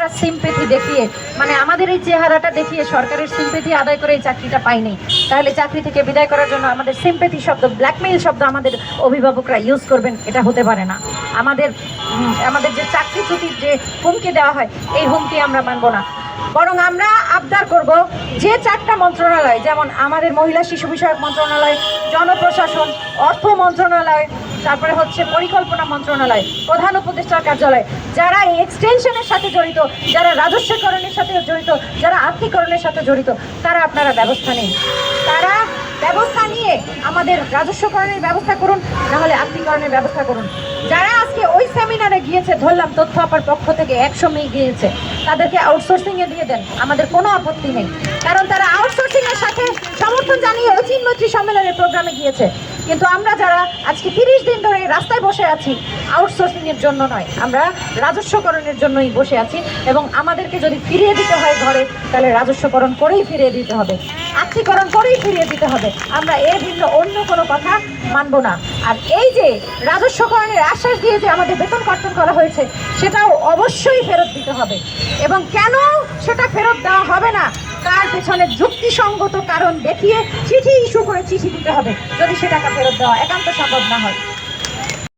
আমরা সিম্পেথি দেখিয়ে মানে আমাদের এই চেহারাটা দেখিয়ে সরকারের সিম্পেথি আদায় করে এই চাকরিটা পাইনি। তাহলে চাকরি থেকে বিদায় করার জন্য আমাদের সিম্পেথি শব্দ ব্ল্যাকমেইল শব্দ আমাদের অভিভাবকরা ইউজ করবেন, এটা হতে পারে না। আমাদের আমাদের যে চাকরি ছুটির যে হুমকি দেওয়া হয়, এই হুমকি আমরা মানব না। বরং আমরা আবদার করব যে চারটা মন্ত্রণালয়, যেমন আমাদের মহিলা শিশু বিষয়ক মন্ত্রণালয়, জনপ্রশাসন, অর্থ মন্ত্রণালয় তারপরে হচ্ছে পরিকল্পনা মন্ত্রণালয়, প্রধান উপদেষ্টার কার্যালয়, যারা এই এক্সটেনশনের সাথে জড়িত, যারা রাজস্বকরণের সাথে জড়িত, যারা আর্থিকরণের সাথে জড়িত, তারা আপনারা ব্যবস্থা নিন। তারা ব্যবস্থা নিয়ে আমাদের রাজস্বকরণের ব্যবস্থা করুন নাহলে আর্থিকরণের ব্যবস্থা করুন। যারা আজকে ওই সেমিনারে গিয়েছে, ধরলাম তথ্য আপার পক্ষ থেকে একশো মেয়ে গিয়েছে, তাদেরকে আউটসোর্সিংয়ে দিয়ে দেন, আমাদের কোনো আপত্তি নেই। কারণ তারা চিনমৈত্রী সম্মেলনের প্রোগ্রামে গিয়েছে। কিন্তু আমরা যারা আজকে তিরিশ দিন ধরে রাস্তায় বসে আছি আউটসোর্সিংয়ের জন্য নয়, আমরা রাজস্বকরণের জন্যই বসে আছি এবং আমাদেরকে যদি ফিরিয়ে দিতে হয় ঘরে, তাহলে রাজস্বকরণ করেই ফিরিয়ে দিতে হবে। আর্থিকরণ করেই ফিরিয়ে দিতে হবে। আমরা এর ভিন্ন অন্য কোনো কথা মানব না। আর এই যে রাজস্বকরণের আশ্বাস দিয়ে যে আমাদের বেতন কর্তন করা হয়েছে, সেটাও অবশ্যই ফেরত দিতে হবে। এবং কেন সেটা ফেরত দেওয়া হবে না? পেছনে যুক্তিসঙ্গত কারণ দেখিয়ে চিঠি ইস্যু করে চিঠি দিতে হবে। যদি সে টাকা ফেরত দেওয়া একান্ত সম্ভব না হয়।